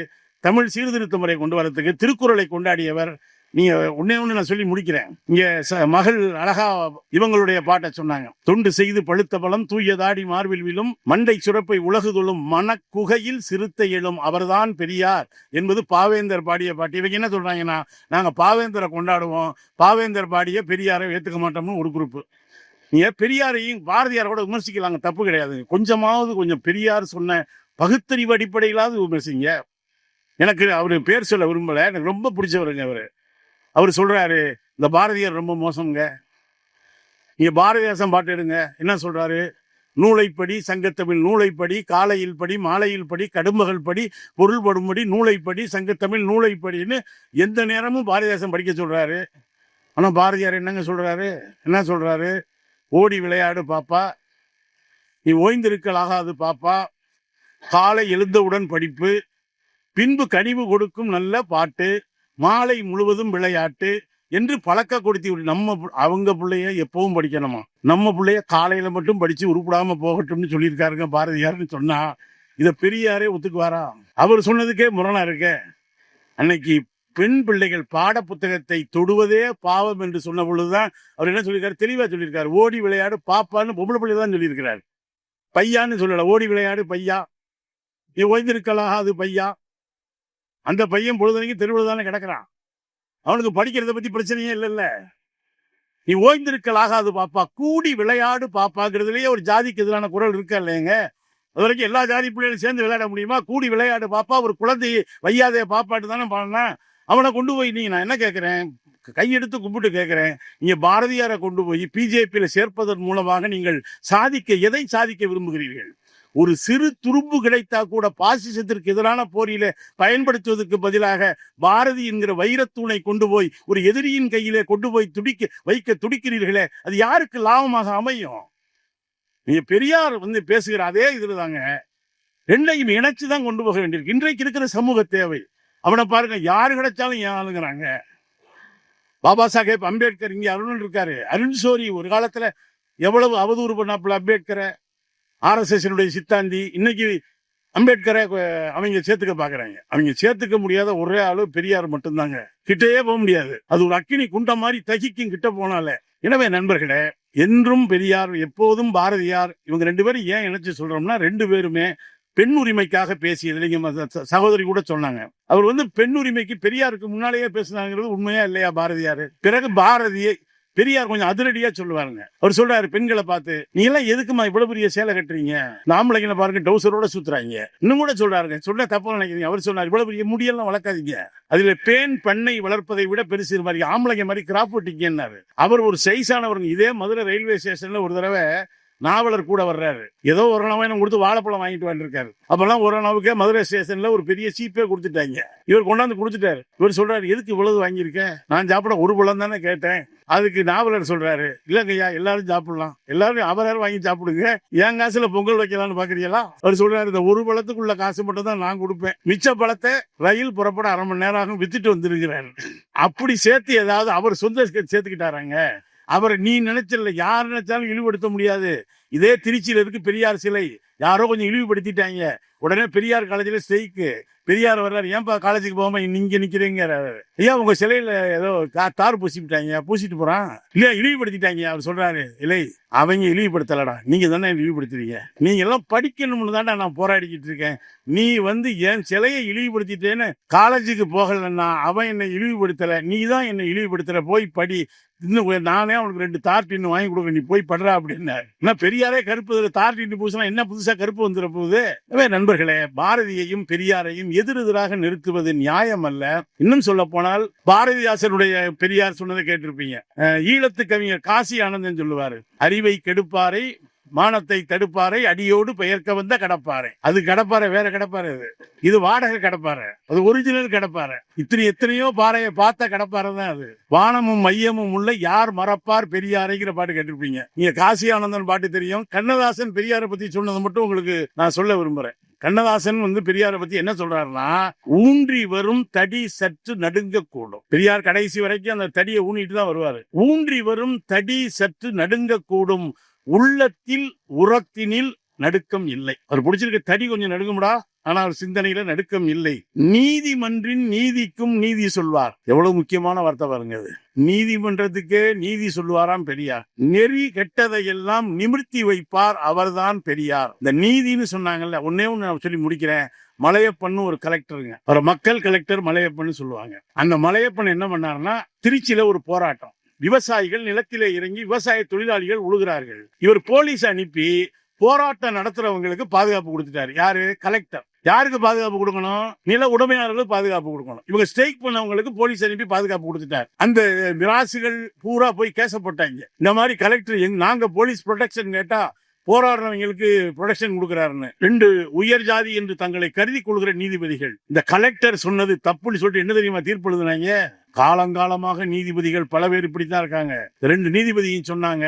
தமிழ் சீர்திருத்த முறையை கொண்டு வரதுக்கு திருக்குறளை கொண்டாடியவர் நீங்க ஒன்னே ஒன்று நான் சொல்லி முடிக்கிறேன். இங்க ச- மகள் அழகா இவங்களுடைய பாட்டை சொன்னாங்க. தொண்டு செய்து பழுத்த பலம் தூய தாடி மார்பில் விழும் மண்டை சுரப்பை உலகுதொழும் மனக்குகையில் சிறுத்தை எழும் அவர்தான் பெரியார் என்பது பாவேந்தர் பாடிய பாட்டு. இவங்க என்ன சொல்றாங்கன்னா நாங்க பாவேந்தரை கொண்டாடுவோம் பாவேந்தர் பாடிய பெரியாரை ஏத்துக்க மாட்டோம்னு ஒரு குரூப் நீங்க பெரியாரையும் பாரதியாரோட கூட விமர்சிக்கலாங்க தப்பு கிடையாது. கொஞ்சமாவது கொஞ்சம் பெரியார் சொன்ன பகுத்தறிவு அடிப்படையிலாவது விமர்சிங்க. எனக்கு அவரு பேர் சொல்ல விரும்பல எனக்கு ரொம்ப பிடிச்சவருங்க அவரு. அவர் சொல்றாரு இந்த பாரதியார் ரொம்ப மோசம்ங்க. நீங்க பாரதிதாசன் பாட்டு எடுங்க. என்ன சொல்றாரு? நூலைப்படி சங்கத்தமிழ் நூலைப்படி காலையில் படி மாலையில் படி கடும்பகல் படி பொருள்படும்படி நூலைப்படி சங்கத்தமிழ் நூலைப்படின்னு எந்த நேரமும் பாரதிதாசன் படிக்க சொல்றாரு. ஆனால் பாரதியார் என்னங்க சொல்றாரு? என்ன சொல்றாரு? ஓடி விளையாடு பாப்பா. நீ ஓய்ந்திருக்கலாகாது பாப்பா. காலை எழுந்தவுடன் படிப்பு. பின்பு கனிவு கொடுக்கும் நல்ல பாட்டு. மாலை முழுவதும் விளையாட்டு என்று பழக்க கொடுத்தி நம்ம அவங்க பிள்ளைய எப்பவும் படிக்கணுமா? நம்ம பிள்ளைய காலையில மட்டும் படிச்சு உருப்படாம போகட்டும்னு சொல்லியிருக்காருங்க பாரதியார்னு சொன்னா. இத பெரியாரே ஒத்துக்குவாரா? அவர் சொன்னதுக்கே முரணா இருக்க. அன்னைக்கு பெண் பிள்ளைகள் பாட புத்தகத்தை தொடுவதே பாவம் என்று சொன்ன பொழுதுதான் அவர் என்ன சொல்லியிருக்காரு? தெளிவா சொல்லியிருக்காரு. ஓடி விளையாடு பாப்பான்னு பொம்பளை பிள்ளை தான் சொல்லியிருக்கிறார். பையான்னு சொல்லல. ஓடி விளையாடு பையா. நீ ஓய்ந்திருக்கலாம் அது பையா. அந்த பையன் பொழுதுனைக்கு தெருவில் தானே கிடக்குறான். அவனுக்கு படிக்கிறத பத்தி பிரச்சனையே இல்லைல்ல நீ ஓய்ந்திருக்கல் ஆகாது பாப்பா. கூடி விளையாடு பாப்பாங்கிறதுலயே ஒரு ஜாதிக்கு எதிரான குரல் இருக்கா இல்லைங்க அது வரைக்கும் எல்லா ஜாதி பிள்ளைகளும் சேர்ந்து விளையாட முடியுமா? கூடி விளையாடு பாப்பா. ஒரு குழந்தை வையாதே பாப்பாட்டு தானே பண்ணா அவனை கொண்டு போய் நீங்க நான் என்ன கேட்கிறேன் கையெடுத்து கும்பிட்டு கேட்குறேன் நீங்க பாரதியாரை கொண்டு போய் பிஜேபியில சேர்ப்பதன் மூலமாக நீங்கள் சாதிக்க எதை சாதிக்க விரும்புகிறீர்கள்? ஒரு சிறு துரும்பு கிடைத்தா கூட பாசிசத்திற்கு எதிரான போரில பயன்படுத்துவதற்கு பதிலாக பாரதி என்கிற வைரத்தூணை கொண்டு போய் ஒரு எதிரியின் கையிலே கொண்டு போய் துடிக்க வைக்க துடிக்கிறீர்களே அது யாருக்கு லாபமாக அமையும்? நீங்க பெரியார் வந்து பேசுகிற அதே இதுல தாங்க ரெண்டையும் இணைச்சு தான் கொண்டு போக வேண்டியிருக்கு. இன்றைக்கு இருக்கிற சமூக தேவை. அவனை பாருங்க யாரு கிடைச்சாலும் ஏன் ஆளுங்கிறாங்க? பாபா சாஹேப் அம்பேத்கர் இங்கே அருண் இருக்காரு. அருண் சோரி ஒரு காலத்துல எவ்வளவு அவதூறு பண்ணாப்புல அம்பேத்கரை? ஆர்எஸ்எஸ்னுடைய சித்தாந்தி இன்னைக்கு அம்பேத்கரை அவங்க சேர்த்துக்க பாக்குறாங்க. அவங்க சேர்த்துக்க முடியாத ஒரே ஆளு பெரியார் மட்டும்தாங்க. கிட்டயே போக முடியாது. அது ஒரு அக்கினி குண்ட மாதிரி தகிக்கும் கிட்ட போனால. எனவே நண்பர்களே என்றும் பெரியார் எப்போதும் பாரதியார் இவங்க ரெண்டு பேரும் ஏன் இணைச்சு சொல்றோம்னா ரெண்டு பேருமே பெண் உரிமைக்காக பேசியது. இல்லைங்க ச- சகோதரி கூட சொன்னாங்க. அவர் வந்து பெண் உரிமைக்கு பெரியாருக்கு முன்னாலேயே பேசுனாங்கிறது உண்மையா இல்லையா பாரதியார்? பிறகு பாரதியை பெரியார் கொஞ்சம் அதிரடியா சொல்லுவாருங்க. அவர் சொல்றாரு பெண்களை பார்த்து நீ எல்லாம் எதுக்குமா இவ்வளவு பெரிய சேலை கட்டுறீங்க? நாமளைங்களை பாருங்க டவுசரோட சுத்துறாங்க. இன்னும் கூட சொல்றாருங்க சொல்ல தப்பா நினைக்கிறீங்க அவர் சொன்னார் இவ்வளவு பெரிய முடியெல்லாம் வளர்க்காதீங்க. அதுல பேன் பண்ணை வளர்ப்பதை விட பெருசு மாதிரி ஆம்பளைங்க மாதிரி கிராப் வெட்டிங்கன்னாரு அவர் ஒரு சைஸானவருங்க இதே மதுரை ரயில்வே ஸ்டேஷன்ல ஒரு தடவை நாவலர் கூட வர்றாரு. ஏதோ ஒரு நாவாயினம் கொடுத்து வாழைப்பழம் வாங்கிட்டு வந்துருக்காரு. அப்பெல்லாம் ஒரு நாவுக்கே மதுரை ஸ்டேஷன்ல ஒரு பெரிய சீப்பே கொடுத்துட்டாங்க. இவர் கொண்டாந்து கொடுத்துட்டாரு. இவர் சொல்றாரு எதுக்கு இவ்வளவு வாங்கியிருக்கேன் நான் சாப்பிட ஒரு பழம் தானே கேட்டேன். அதுக்கு நாவலர் சொல்றாரு இல்லங்கய்யா எல்லாரும் சாப்பிடலாம். எல்லாரும் அவரார் வாங்கி சாப்பிடுங்க. என் காசுல பொங்கல் வைக்கலாம்னு பாக்குறீங்களா? அவர் சொல்றாரு இந்த ஒரு பழத்துக்குள்ள காசு மட்டும் தான் நான் கொடுப்பேன். மிச்ச பழத்தை ரயில் புறப்பட அரை மணி நேரம் ஆகும் வித்துட்டு வந்துருக்கிறாரு. அப்படி சேர்த்து ஏதாவது அவர் சொந்த சேர்த்துக்கிட்டாராங்க? அவரை நீ நினைச்சல யார் நினைச்சாலும் இழிவுபடுத்த முடியாது. இதே திருச்சியில இருக்கு பெரியார் சிலை. யாரோ கொஞ்சம் இழிவுபடுத்திட்டாங்க. உடனே பெரியார் காலேஜில் ஸ்ட்ரைக்கு. பெரியார் வர்றாரு ஏன்பா காலேஜுக்கு போகாம நீங்க நிக்கிறீங்க ஐயா உங்க சிலையில ஏதோ தார் தார் பூசிவிட்டாங்க பூசிட்டு போறான். இல்லையா இழிவுபடுத்திட்டாங்க அவர் சொல்றாரு. இல்லை அவங்க இழிவுபடுத்தலடா நீங்க தானே இழிவுபடுத்துறீங்க. நீங்க எல்லாம் படிக்கணும்னு தான்டா நான் போராடிக்கிட்டு இருக்கேன். நீ வந்து என் சிலையை இழிவுபடுத்திட்டேன்னு காலேஜுக்கு போகலன்னா அவன் என்னை இழிவுபடுத்தல. நீ தான் என்னை இழிவுபடுத்துற போய் படி. இன்னும் நானே அவனுக்கு ரெண்டு தார் டின்னு வாங்கி கொடுக்க நீ போய் படுறா அப்படின்னாரு. என்ன பெரியாரே கருப்பு தார் டின்னு பூசினா என்ன புதுசா கருப்பு வந்துட போகுது? நண்பர்களே பாரதியையும் பெரியாரையும் எதிரெதிராக நிறுத்துவது நியாயம் அல்ல இன்னும் சொல்ல போனால் பாரதிதாசனுடைய பெரியார் சொன்னதை கேட்டிருப்பீங்க. ஈழத்து கவிஞர் காசி ஆனந்தன் சொல்லுவாரு அறிவை கெடுப்பாரை மானத்தை தடுப்பாரை அடியோடு பெயர்க்க வந்த கடப்பாறை அது கடப்பாறை வேற கடப்பாறை அது. இது வாடகை கடப்பாறை அது ஒரிஜினல் கடப்பாறை இத்தனை எத்தனையோ பாறையை பார்த்த கடப்பாறை தான் அது. வானமும் மையமும் உள்ள யார் மறப்பார் பெரியாரைங்கிற பாட்டு கேட்டிருப்பீங்க. நீங்க காசி ஆனந்தன் பாட்டு தெரியும். கண்ணதாசன் பெரியாரை பத்தி சொன்னது மட்டும் உங்களுக்கு நான் சொல்ல விரும்புறேன். கண்ணதாசன் வந்து பெரியாரை பத்தி என்ன சொல்றாருன்னா ஊன்றி வரும் தடி சற்று நடுங்க கூடும். பெரியார் கடைசி வரைக்கும் அந்த தடியை ஊனிட்டு தான் வருவாரு. ஊன்றி வரும் தடி சற்று நடுங்க கூடும். உள்ளத்தில் உரத்தினில் நடுக்கம் இல்லை. அவர் பிடிச்சிருக்க தடி கொஞ்சம் நடுங்கும்டா ஆனா அவர் சிந்தனையில நடுக்கம் இல்லை. நீதிமன்றின் நீதிக்கும் நீதி சொல்வார். எவ்வளவு முக்கியமான வார்த்தை பாருங்க அது நீதிமன்றத்துக்கே நீதி சொல்லுவாராம் பெரியார். நெறி கெட்டதையெல்லாம் நிமிர்த்தி வைப்பார் அவர்தான் பெரியார். இந்த நீதின்னு சொன்னாங்கல்ல ஒன்னே ஒன்னு நான் சொல்லி முடிக்கிறேன். மலையப்பன்னு ஒரு கலெக்டருங்க. ஒரு மக்கள் கலெக்டர் மலையப்பன்னு சொல்லுவாங்க. அந்த மலையப்பன் என்ன பண்ணாருன்னா திருச்சியில ஒரு போராட்டம். விவசாயிகள் நிலத்திலே இறங்கி விவசாய தொழிலாளிகள் உழுகிறார்கள். இவர் போலீஸ் அனுப்பி போராட்டம் நடத்துறவங்களுக்கு பாதுகாப்பு கொடுத்துட்டாரு. யாரு? கலெக்டர் யாருக்கு பாதுகாப்பு கொடுக்கணும்? நில உடமையாளர்களுக்கு பாதுகாப்பு கொடுக்கணும். இவங்க ஸ்ட்ரைக் பண்ணவங்களுக்கு போலீஸ் அனுப்பி பாதுகாப்பு கொடுத்துட்டார். அந்த மிராசுகள் பூரா போய் கேசப்பட்டாங்க இந்த மாதிரி கலெக்டர் எங் நாங்க போலீஸ் ப்ரொடெக்ஷன் கேட்டா போராடுறவங்களுக்கு ப்ரொடெக்ஷன் கொடுக்குறாருன்னு. ரெண்டு உயர் ஜாதி என்று தங்களை கருதி கொள்கிற நீதிபதிகள். இந்த கலெக்டர் சொன்னது தப்புன்னு சொல்லிட்டு என்ன தெரியுமா தீர்ப்பு எழுதுனாங்க காலங்காலமாக நீதிபதிகள் பல பேர் இப்படித்தான் இருக்காங்க. ரெண்டு நீதிபதியும் சொன்னாங்க.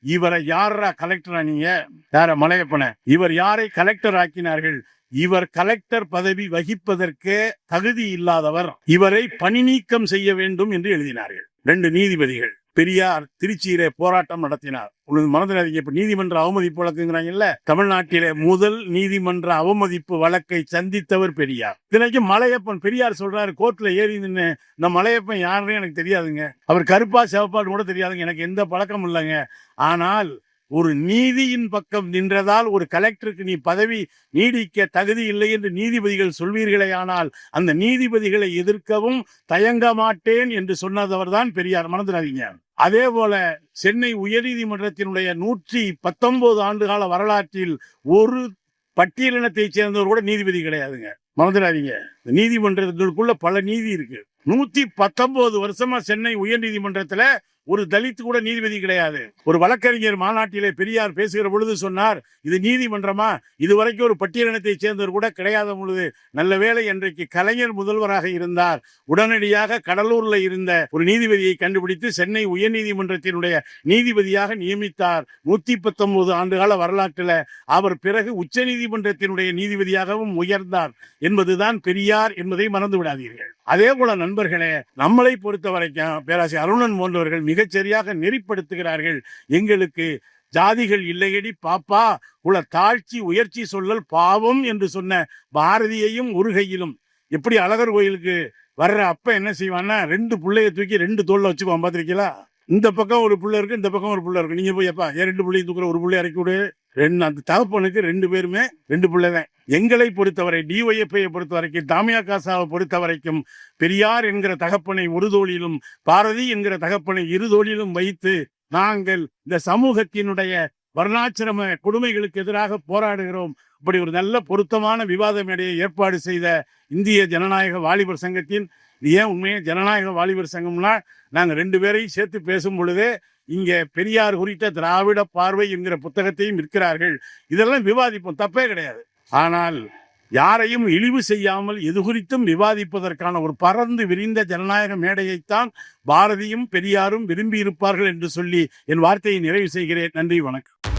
இவரை யாரா கலெக்டரா நீங்க? யார மலையப்பன? இவர் யாரை கலெக்டர் ஆக்கினார்கள்? இவர் கலெக்டர் பதவி வகிப்பதற்கே தகுதி இல்லாதவர். இவரை பணி நீக்கம் செய்ய வேண்டும் என்று எழுதினார்கள். ரெண்டு நீதிபதிகள். பெரியார் திருச்சியிலே போராட்டம் நடத்தினார். உங்களுக்கு மனதில் இப்ப நீதிமன்ற அவமதிப்பு வழக்குங்கிறாங்கல்ல? தமிழ்நாட்டிலே முதல் நீதிமன்ற அவமதிப்பு வழக்கை சந்தித்தவர் பெரியார். இதனைக்கு மலையப்பன் பெரியார் சொல்றாரு கோர்ட்ல ஏறி நின்று இந்த மலையப்பன் யாருன்னு எனக்கு தெரியாதுங்க. அவர் கருப்பா சிவப்பாடு கூட தெரியாதுங்க. எனக்கு எந்த பழக்கம் இல்லைங்க. ஆனால் ஒரு நீதியின் பக்கம் நின்றதால் ஒரு கலெக்டருக்கு நீ பதவி நீடிக்க தகுதி இல்லை என்று நீதிபதிகள் சொல்வீர்களே ஆனால் அந்த நீதிபதிகளை எதிர்க்கவும் தயங்க மாட்டேன் என்று சொன்னதவர் தான் பெரியார். மறந்துடாதீங்க. அதே போல சென்னை உயர்நீதிமன்றத்தினுடைய நூற்றி பத்தொன்பது ஆண்டுகால வரலாற்றில் ஒரு பட்டியலினத்தைச் சேர்ந்தவர் கூட நீதிபதி கிடையாதுங்க. மறந்துடாதீங்க. நீதிமன்றத்திற்குள்ள பல நீதி இருக்கு. நூத்தி பத்தொன்பது வருஷமா சென்னை உயர்நீதிமன்றத்துல ஒரு தலித்து கூட நீதிபதி கிடையாது. ஒரு வழக்கறிஞர் மாநாட்டிலே பெரியார் பேசுகிற பொழுது சொன்னார் இது நீதிமன்றமா? இதுவரைக்கும் ஒரு பட்டியலினத்தை சேர்ந்தவர் கூட கிடையாத பொழுது நல்ல வேளை இன்றைக்கு கலைஞர் முதல்வராக இருந்தார். உடனடியாக கடலூர்ல இருந்த ஒரு நீதிபதியை கண்டுபிடித்து சென்னை உயர்நீதிமன்றத்தினுடைய நீதிபதியாக நியமித்தார். நூத்தி பத்தொன்பது ஆண்டுகால வரலாற்றில் அவர் பிறகு உச்ச நீதிமன்றத்தினுடைய நீதிபதியாகவும் உயர்ந்தார். என்பதுதான் பெரியார் என்பதை மறந்து விடாதீர்கள் அதே போல நண்பர்களே நம்மளை பொறுத்த வரைக்கும் பேராசிரியர் அருணன் போன்றவர்கள் மிகச்சரியாக நெறிப்படுத்துகிறார்கள். எங்களுக்கு ஜாதிகள் இல்லையடி பாப்பா. உள்ள தாழ்ச்சி உயர்ச்சி சொல்லல் பாவம் என்று சொன்ன பாரதியையும் உருகையிலும். எப்படி அழகர் கோயிலுக்கு வர்ற அப்ப என்ன செய்வான்னா ரெண்டு பிள்ளைய தூக்கி ரெண்டு தோல்ல வச்சுக்குவான் பார்த்துருக்கீங்களா? இந்த பக்கம் ஒரு பிள்ளை இருக்கு இந்த பக்கம் ஒரு பிள்ளை இருக்கு. நீங்க போய் எப்பா ஏன் ரெண்டு பிள்ளையும் தூக்குற? ஒரு பிள்ளை இறக்கி விடு. ரெண்டு அந்த தகப்பனுக்கு ரெண்டு பேருமே ரெண்டு பிள்ளை தான் எங்களை பொறுத்தவரை டிஒய்எஃப்ஐயை பொறுத்த வரைக்கும் தாமியா காசாவை பொறுத்த வரைக்கும் பெரியார் என்கிற தகப்பனை ஒரு தோளிலும் பாரதி என்கிற தகப்பனை இரு தோளிலும் வைத்து நாங்கள் இந்த சமூகத்தினுடைய வர்ணாச்சிரம கொடுமைகளுக்கு எதிராக போராடுகிறோம். இப்படி ஒரு நல்ல பொருத்தமான விவாத மேடையை ஏற்பாடு செய்த இந்திய ஜனநாயக வாலிபர் சங்கத்தின் ஏன் உண்மையே ஜனநாயக வாலிபர் சங்கம்னா நாங்கள் ரெண்டு பேரையும் சேர்த்து பேசும் பொழுதே இங்கே பெரியார் குறித்த திராவிட பார்வை என்கிற புத்தகத்தையும் விற்கிறார்கள். இதெல்லாம் விவாதிப்போம் தப்பே கிடையாது. ஆனால் யாரையும் இழிவு செய்யாமல் எது குறித்தும் விவாதிப்பதற்கான ஒரு பறந்து விரிந்த ஜனநாயக மேடையைத்தான் பாரதியும் பெரியாரும் விரும்பி இருப்பார்கள் என்று சொல்லி என் வார்த்தையை நிறைவு செய்கிறேன். நன்றி வணக்கம்.